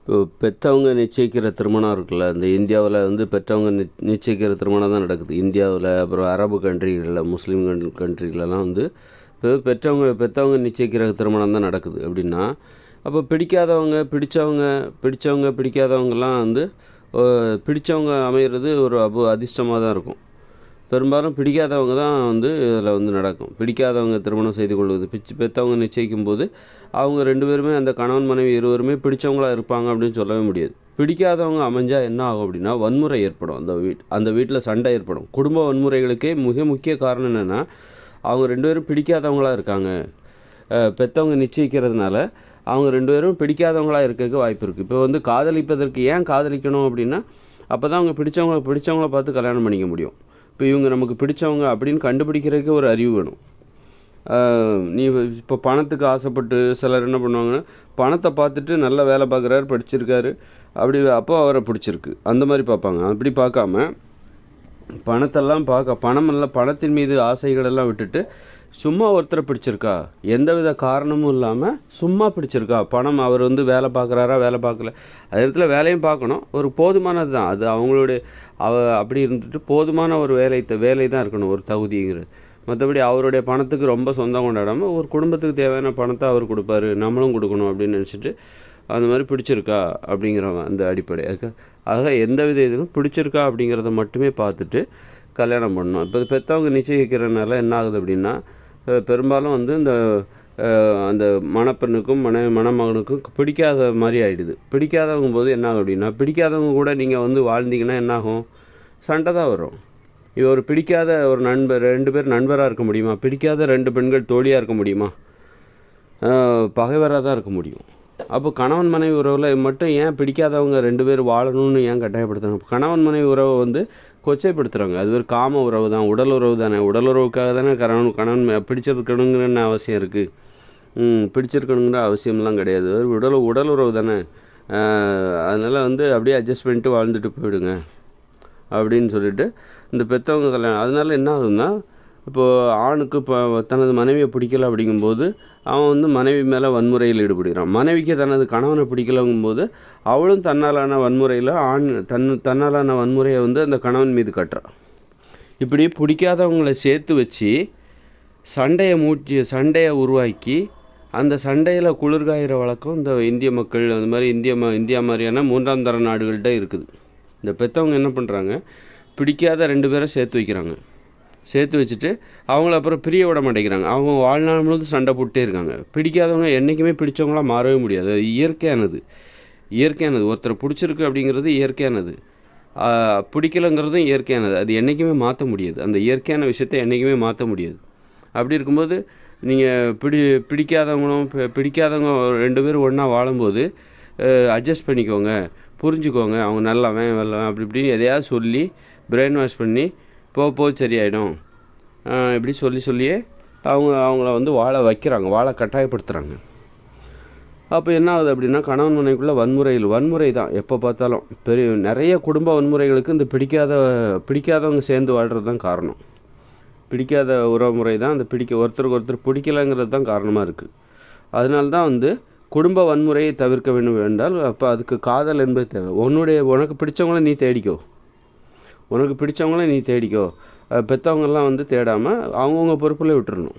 இப்போ பெற்றவங்க நிச்சயிக்கிற திருமணம் இருக்குல்ல இந்த இந்தியாவில் வந்து பெற்றவங்க நி நிச்சயிக்கிற திருமணம் தான் நடக்குது. இந்தியாவில் அப்புறம் அரபு கண்ட்ரிகளில் முஸ்லீம் கன் கண்ட்ரிலலாம் வந்து இப்போ பெற்றவங்க பெற்றவங்க நிச்சயிக்கிற திருமணம் தான் நடக்குது. அப்படின்னா அப்போ பிடிக்காதவங்க பிடித்தவங்க பிடித்தவங்க பிடிக்காதவங்கலாம் வந்து பிடித்தவங்க அமைகிறது அமையிறது ஒரு அபு அதிர்ஷ்டமாக தான் இருக்கும். பெரும்பாலும் பிடிக்காதவங்க தான் வந்து இதில் வந்து நடக்கும். பிடிக்காதவங்க திருமணம் செய்து கொள்வது பிச்சு பெற்றவங்க நிச்சயிக்கும் போது அவங்க ரெண்டு பேருமே அந்த கணவன் மனைவி இருவருமே பிடிச்சவங்களாக இருப்பாங்க அப்படின்னு சொல்லவே முடியாது. பிடிக்காதவங்க அமைஞ்சால் என்ன ஆகும் அப்படின்னா வன்முறை ஏற்படும் அந்த வீட் அந்த வீட்டில் சண்டை ஏற்படும். குடும்ப வன்முறைகளுக்கே மிக முக்கிய காரணம் என்னென்னா அவங்க ரெண்டு பேரும் பிடிக்காதவங்களாக இருக்காங்க. பெற்றவங்க நிச்சயிக்கிறதுனால அவங்க ரெண்டு பேரும் பிடிக்காதவங்களாக இருக்கிறதுக்கு வாய்ப்பு இருக்குது இப்போ வந்து காதலிப்பதற்கு ஏன் காதலிக்கணும் அப்படின்னா அப்போ தான் அவங்க பிடிச்சவங்க பிடிச்சவங்கள பார்த்து கல்யாணம் பண்ணிக்க முடியும். இப்போ இவங்க நமக்கு பிடிச்சவங்க அப்படின்னு கண்டுபிடிக்கிறதுக்கு ஒரு அறிவு வேணும். நீ இப்போ பணத்துக்கு ஆசைப்பட்டு சிலர் என்ன பண்ணுவாங்கன்னா பணத்தை பார்த்துட்டு நல்ல வேலை பார்க்குறாரு படிச்சிருக்காரு. அப்படி அப்போ அவரை பிடிச்சிருக்கு. அந்த மாதிரி பார்ப்பாங்க. அப்படி பார்க்காம பணத்தெல்லாம் பார்க்க பணமெல்லாம் பணத்தின் மீது ஆசைகளெல்லாம் விட்டுட்டு சும்மா ஒருத்தரை பிடிச்சிருக்கா? எந்தவித காரணமும் இல்லாமல் சும்மா பிடிச்சிருக்கா? பணம் அவர் வந்து வேலை பார்க்குறாரா? வேலை பார்க்கல. அதே இடத்துல வேலையும் பார்க்கணும். ஒரு போதுமானது தான். அது அவங்களுடைய அவ அப்படி இருந்துட்டு போதுமான ஒரு வேலை வேலை தான் இருக்கணும் ஒரு தகுதிங்கிறது. மற்றபடி அவருடைய பணத்துக்கு ரொம்ப சொந்தம் கொண்டாடாமல் ஒரு குடும்பத்துக்கு தேவையான பணத்தை அவர் கொடுப்பாரு. நம்மளும் கொடுக்கணும் அப்படின்னு நினச்சிட்டு அந்த மாதிரி பிடிச்சிருக்கா? அப்படிங்கிறவன் அந்த அடிப்படை. அதுக்கு ஆக எந்த வித இதுவும் பிடிச்சிருக்கா அப்படிங்கிறத மட்டுமே பார்த்துட்டு கல்யாணம் பண்ணணும். இப்போ பெற்றவங்க நிச்சயிக்கிறனால என்ன ஆகுது அப்படின்னா பெரும்பாலும் வந்து இந்த அந்த மணப்பெண்ணுக்கும் மன மணமகனுக்கும் பிடிக்காத மாதிரி ஆகிடுது பிடிக்காதவங்க போது என்ன ஆகும் அப்படின்னா பிடிக்காதவங்க கூட நீங்கள் வந்து வாழ்ந்தீங்கன்னா என்னாகும் சண்டை தான் வரும். இது ஒரு பிடிக்காத ஒரு நண்பர் ரெண்டு பேர் நண்பராக இருக்க முடியுமா? பிடிக்காத ரெண்டு பெண்கள் தோழியாக இருக்க முடியுமா? பகைவராக தான் இருக்க முடியும். அப்போ கணவன் மனைவி உறவில் மட்டும் ஏன் பிடிக்காதவங்க ரெண்டு பேர் வாழணும்னு ஏன் கட்டாயப்படுத்தணும்? கணவன் மனைவி உறவை வந்து கொச்சைப்படுத்துகிறாங்க அது ஒரு காம உறவு தான். உடல் உறவு தானே. உடல் உறவுக்காக தானே கணவன் கணவன் மே- பிடிச்சிருக்கணுங்கிற அவசியம் இருக்குது பிடிச்சிருக்கணுங்கிற அவசியம்லாம் கிடையாது. ஒரு உடல் உடல் உறவு தானே. அதனால் வந்து அப்படியே அட்ஜஸ்ட் பண்ணிட்டு வாழ்ந்துட்டு போயிடுங்க. அப்படின்னு சொல்லிட்டு இந்த பெற்றவங்க கல்யாணம் அதனால என்ன ஆகுதுன்னா இப்போது ஆணுக்கு இப்போ தனது மனைவியை பிடிக்கல அப்படிங்கும்போது அவன் வந்து மனைவி மேலே வன்முறையில் ஈடுபடுகிறான். மனைவிக்கு தனது கணவனை பிடிக்கலங்கும்போது அவளும் தன்னாலான வன்முறையில் ஆண் தன் தன்னாலான வன்முறையை வந்து அந்த கணவன் மீது கட்டுறான் இப்படி பிடிக்காதவங்களை சேர்த்து வச்சு சண்டையை மூட்டி சண்டையை உருவாக்கி அந்த சண்டையில் குளிர்காயிற வழக்கம் இந்த இந்திய மக்கள் அந்த மாதிரி இந்திய ம இந்தியா மாதிரியான மூன்றாம் தர நாடுகள்கிட்ட இருக்குது. இந்த பெற்றவங்க என்ன பண்ணுறாங்க பிடிக்காத ரெண்டு பேரை சேர்த்து வைக்கிறாங்க. சேர்த்து வச்சுட்டு அவங்கள அப்புறம் பிரிய விட மாட்டேங்கிறாங்க. அவங்க வாழ்நாள் முழுவதும் சண்டை போட்டே இருக்காங்க. பிடிக்காதவங்க என்றைக்குமே பிடிச்சவங்களாம் மாறவே முடியாது. அது இயற்கையானது. இயற்கையானது. ஒருத்தரை பிடிச்சிருக்கு அப்படிங்கிறது இயற்கையானது. பிடிக்கலைங்கிறதும் இயற்கையானது. அது என்றைக்குமே மாற்ற முடியாது. அந்த இயற்கையான விஷயத்தை என்றைக்குமே மாற்ற முடியாது. அப்படி இருக்கும்போது நீங்கள் பிடி பிடிக்காதவங்களும் பிடிக்காதவங்க ரெண்டு பேரும் ஒன்றா வாழும்போது அட்ஜஸ்ட் பண்ணிக்கோங்க. புரிஞ்சுக்கோங்க. அவங்க நல்லவன் வெள்ளவன் அப்படி இப்படின்னு எதையாவது சொல்லி பிரெயின் வாஷ் பண்ணி போக போக சரியாயிடும். இப்படி சொல்லி சொல்லியே அவங்க அவங்கள வந்து வாழ வைக்கிறாங்க வாழ கட்டாயப்படுத்துகிறாங்க அப்போ என்ன ஆகுது அப்படின்னா கணவன் மனைவிக்குள்ளே வன்முறையில் வன்முறை தான் எப்போ பார்த்தாலும் பெரிய நிறைய குடும்ப வன்முறைகளுக்கு இந்த பிடிக்காத பிடிக்காதவங்க சேர்ந்து வாழ்கிறது தான் காரணம். பிடிக்காத உறவுமுறை தான் அந்த பிடிக்க ஒருத்தருக்கு ஒருத்தர் பிடிக்கலங்கிறது தான் காரணமாக இருக்குது அதனால தான் வந்து குடும்ப வன்முறையை தவிர்க்க வேண்டும் என்றால் அப்போ அதுக்கு காதல் என்பது தேவை. உன்னுடைய உனக்கு பிடிச்சவங்கள நீ தேடிக்கோ. உனக்கு பிடிச்சவங்கள நீ தேடிக்கோ. பெற்றவங்கெல்லாம் வந்து தேடாமல் அவங்கவுங்க பொறுப்பில் விட்டுறணும்.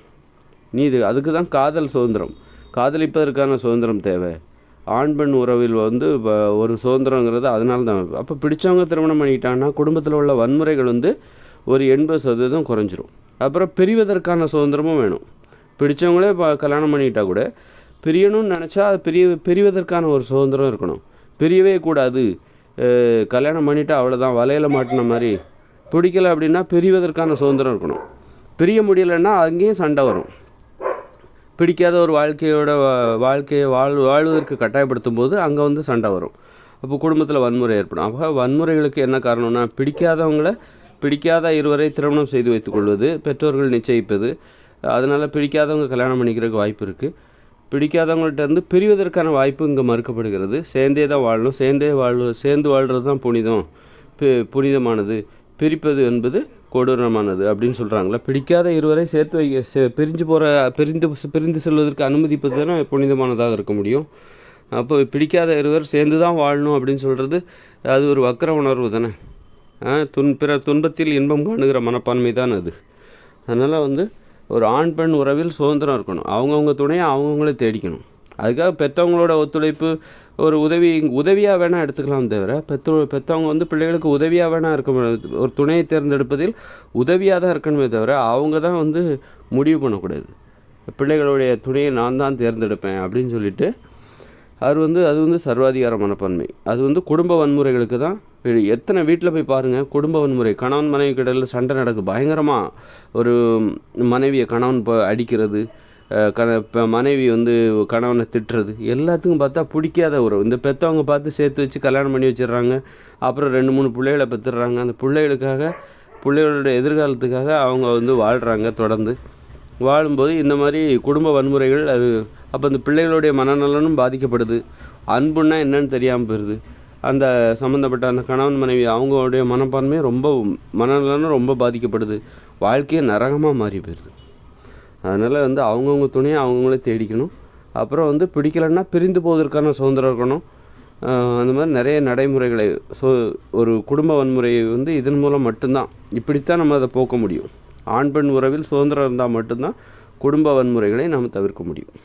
நீ இது அதுக்கு தான் காதல் சுதந்திரம். காதலிப்பதற்கான சுதந்திரம் தேவை. ஆண் பெண் உறவில் வந்து ஒரு சுதந்திரங்கிறது அதனால தான். அப்போ பிடிச்சவங்க திருமணம் பண்ணிக்கிட்டாங்கன்னா குடும்பத்தில் உள்ள வன்முறைகள் வந்து ஒரு எண்பது சதவீதம் குறைஞ்சிரும். அப்புறம் பிரிவதற்கான சுதந்திரமும் வேணும். பிடிச்சவங்களே இப்போ கல்யாணம் பண்ணிக்கிட்டா கூட பிரியணும்னு நினச்சா அது பிரிய பிரிவதற்கான ஒரு சுதந்திரம் இருக்கணும். பிரியவே கூடாது. கல்யாணம் பண்ணிவிட்டு அவ்வளோதான் வலையில் மாட்டின மாதிரி. பிடிக்கல அப்படின்னா பிரிவதற்கான சுதந்திரம் இருக்கணும். பிரிய முடியலைன்னா அங்கேயும் சண்டை வரும். பிடிக்காத ஒரு வாழ்க்கையோட வா- வாழ்க்கையை வாழ் வாழ்வதற்கு கட்டாயப்படுத்தும் போது அங்கே வந்து சண்டை வரும். அப்போ குடும்பத்தில் வன்முறை ஏற்படும். அப்போ வன்முறைகளுக்கு என்ன காரணம்னா பிடிக்காதவங்களை பிடிக்காத இருவரை திருமணம் செய்து வைத்துக்கொள்வது பெற்றோர்கள் நிச்சயிப்பது அதனால் பிடிக்காதவங்க கல்யாணம் பண்ணிக்கிறதுக்கு வாய்ப்பு இருக்குது பிடிக்காதவங்கள்ட்ட இருந்து பிரிவதற்கான வாய்ப்பு இங்கே மறுக்கப்படுகிறது. சேர்ந்தே தான் வாழணும். சேர்ந்தே வாழ் சேர்ந்து வாழ்கிறது தான் புனிதம். புனிதமானது. பிரிப்பது என்பது கொடூரமானது அப்படின்னு சொல்கிறாங்களா பிடிக்காத இருவரை சேர்த்து வைக்க பிரிஞ்சு போகிற பிரிந்து பிரிந்து செல்வதற்கு அனுமதிப்பது தானே புனிதமானதாக இருக்க முடியும். அப்போ பிடிக்காத இருவர் சேர்ந்து தான் வாழணும் அப்படின்னு சொல்கிறது அது ஒரு வக்கர உணர்வு தானே. துன் பிற துன்பத்தில் இன்பம் காணுகிற மனப்பான்மை தான் அது. அதனால் வந்து ஒரு ஆண் பெண் உறவில் சுதந்திரம் இருக்கணும். அவங்கவுங்க துணையை அவங்கவுங்களே தேடிக்கணும். அதுக்காக பெற்றவங்களோட ஒத்துழைப்பு ஒரு உதவி உதவியாக வேணால் எடுத்துக்கலாம் தவிர பெற்ற பெற்றவங்க வந்து பிள்ளைகளுக்கு உதவியாக வேணால் இருக்க ஒரு துணையை தேர்ந்தெடுப்பதில் உதவியாக தான் இருக்கணுமே தவிர அவங்க தான் வந்து முடிவு பண்ணக்கூடாது. பிள்ளைகளுடைய துணையை நான் தான் தேர்ந்தெடுப்பேன் அப்படின்னு சொல்லிட்டு அவர் வந்து அது வந்து சர்வாதிகார மனப்பான்மை. அது வந்து குடும்ப வன்முறைகளுக்கு தான் எத்தனை வீட்டில் போய் பாருங்கள் குடும்ப வன்முறை. கணவன் மனைவி கிடையில் சண்டை நடக்கு. பயங்கரமாக ஒரு மனைவியை கணவன் இப்போ அடிக்கிறது கண இப்போ மனைவி வந்து கணவனை திட்டுறது எல்லாத்துக்கும் பார்த்தா பிடிக்காத உறவு இந்த பெற்றவங்க பார்த்து சேர்த்து வச்சு கல்யாணம் பண்ணி வச்சிடுறாங்க. அப்புறம் ரெண்டு மூணு பிள்ளைகளை பெற்றுடுறாங்க அந்த பிள்ளைகளுக்காக பிள்ளைகளோட எதிர்காலத்துக்காக அவங்க வந்து வாழ்கிறாங்க தொடர்ந்து. வாழும்போது இந்த மாதிரி குடும்ப வன்முறைகள் அது அப்போ அந்த பிள்ளைகளுடைய மனநலனும் பாதிக்கப்படுது. அன்புன்னா என்னன்னு தெரியாமல் போயிடுது அந்த சம்மந்தப்பட்ட அந்த கணவன் மனைவி அவங்களுடைய மனப்பான்மை ரொம்ப மனநலனும் ரொம்ப பாதிக்கப்படுது. வாழ்க்கையே நரகமாக மாறி போயிடுது அதனால் வந்து அவங்கவுங்க துணையை அவங்கவுங்களே தேடிக்கணும். அப்புறம் வந்து பிடிக்கலைன்னா பிரிந்து போவதற்கான சுதந்திரம் இருக்கணும். அந்த மாதிரி நிறைய நடைமுறைகளை ஸோ ஒரு குடும்ப வன்முறையை வந்து இதன் மூலம் மட்டும்தான். இப்படித்தான் நம்ம அதை போக்க முடியும். ஆண் பெண் உறவில் சுதந்திரம் இருந்தால் மட்டும்தான் குடும்ப வன்முறைகளை நாம் தவிர்க்க முடியும்.